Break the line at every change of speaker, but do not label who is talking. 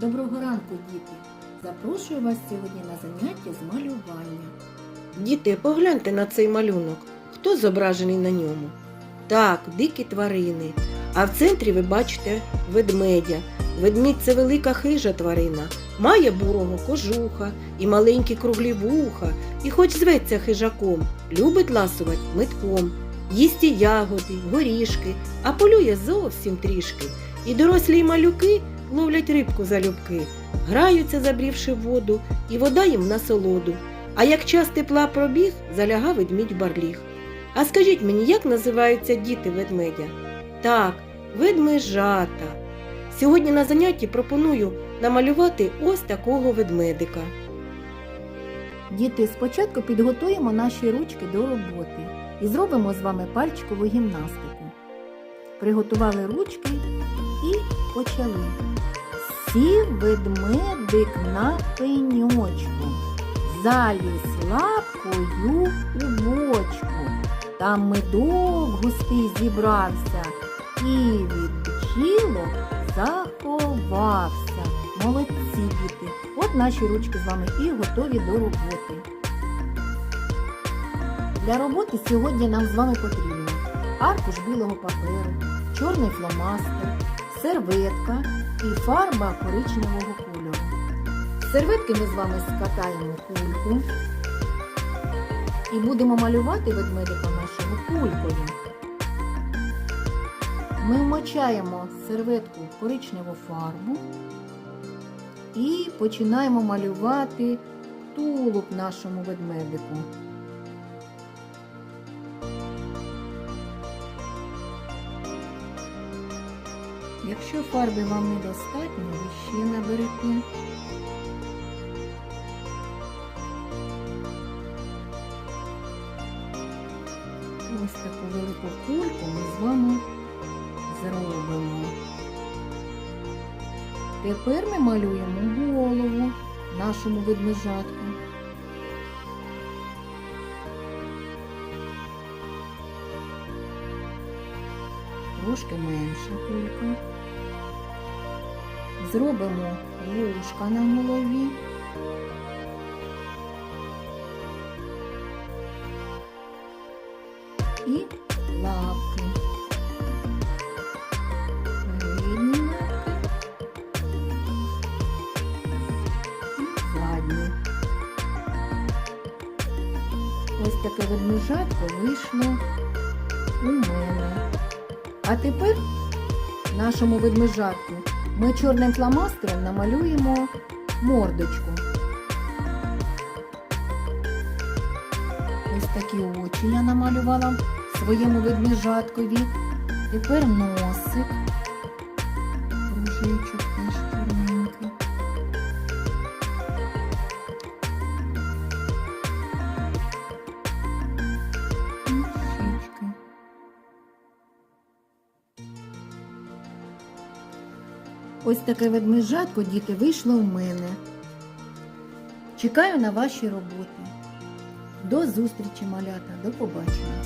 Доброго ранку, діти! Запрошую вас сьогодні на заняття з малювання.
Діти, погляньте на цей малюнок. Хто зображений на ньому? Так, дикі тварини. А в центрі ви бачите ведмедя. Ведмідь це велика хижа тварина. Має бурого кожуха і маленькі круглі вуха, і хоч зветься хижаком, любить ласувати метком, їсть ягоди, горішки, а полює зовсім трішки. І дорослі й малюки ловлять рибку залюбки, граються, забрівши воду, і вода їм на солоду. А як час тепла пробіг, заляга ведмідь барліг. А скажіть мені, як називаються діти ведмедя? Так, ведмежата. Сьогодні на занятті пропоную намалювати ось такого ведмедика.
Діти, спочатку підготуємо наші ручки до роботи і зробимо з вами пальчикову гімнастику. Приготували ручки і почали. Сів ведмедик на пеньочку, заліз лапкою у бочку. Там медок густий зібрався і від бджілок заховався. Молодці діти. От наші ручки з вами і готові до роботи. Для роботи сьогодні нам з вами потрібно аркуш білого паперу, чорний фломастер, серветка і фарба коричневого кольору. Серветки ми з вами скатаємо кульку і будемо малювати ведмедика нашого кулькою. Ми вмочаємо серветку в коричневу фарбу і починаємо малювати тулуб нашому ведмедику. Якщо фарби вам недостатньо, ви ще наберете. Ось таку велику кульку ми з вами зробимо. Тепер ми малюємо голову нашому ведмежатку. Трошки менша кулька. Зробимо вушка на голові. І лапки. Передні лапки. задні. Ось таке ведмежатко вийшло у мене. А тепер нашому ведмежатку ми чорним фломастером намалюємо мордочку. Ось такі очі я намалювала своєму ведмежаткові. Тепер носик. Кружечок Ось таке ведмежатко, діти, вийшло в мене. Чекаю на ваші роботи. До зустрічі, малята, до побачення.